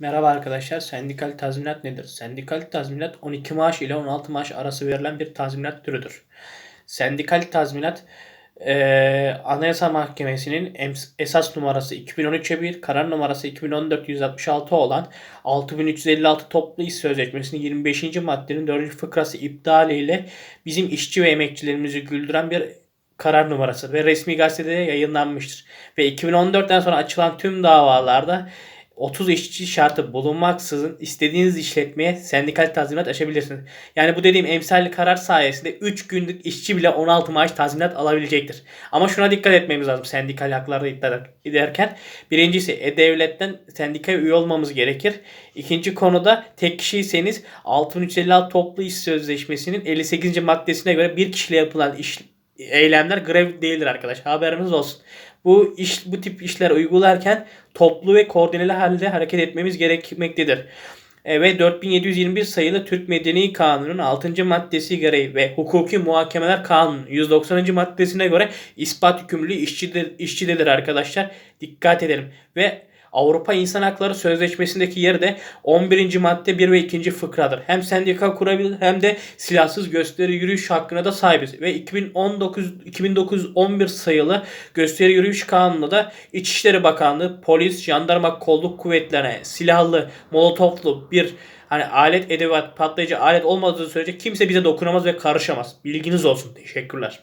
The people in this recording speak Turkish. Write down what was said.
Merhaba arkadaşlar. Sendikal tazminat nedir? Sendikal tazminat 12 maaş ile 16 maaş arası verilen bir tazminat türüdür. Sendikal tazminat eee, Anayasa Mahkemesi'nin esas numarası 2013'e 1, karar numarası 2014-166 olan 6356 toplu iş sözleşmesinin 25. maddenin 4. fıkrası iptaliyle bizim işçi ve emekçilerimizi güldüren bir karar numarası ve resmi gazetede yayınlanmıştır. Ve 2014'ten sonra açılan tüm davalarda 30 işçi şartı bulunmaksızın istediğiniz işletmeye sendikal tazminat açabilirsiniz. Yani bu dediğim emsalli karar sayesinde 3 günlük işçi bile 16 maaş tazminat alabilecektir. Ama şuna dikkat etmemiz lazım sendikal haklarda iddia ederken. Birincisi e-devletten sendikaya üye olmamız gerekir. İkinci konuda tek kişiyseniz 6356 toplu iş sözleşmesinin 58. maddesine göre bir kişiyle yapılan iş eylemler grev değildir arkadaşlar. Haberiniz olsun. Bu iş bu tip işler uygularken toplu ve koordineli halde hareket etmemiz gerekmektedir. E, ve 4721 sayılı Türk Medeni Kanunu'nun 6. maddesi gereği ve Hukuki Muhakemeler Kanunu 190. maddesine göre ispat yükümlülüğü işçidir, işçidedir arkadaşlar. Dikkat edelim. Ve Avrupa İnsan Hakları Sözleşmesi'ndeki yeri de 11. madde 1 ve 2. fıkradır. Hem sendika kurabilir hem de silahsız gösteri yürüyüş hakkına da sahibiz. Ve 2019 2911 sayılı gösteri yürüyüş kanununda da İçişleri Bakanlığı, polis, jandarma kolluk kuvvetlerine silahlı, molotoflu bir hani alet edevat patlayıcı alet olmadığı sürece kimse bize dokunamaz ve karışamaz. Bilginiz olsun. Teşekkürler.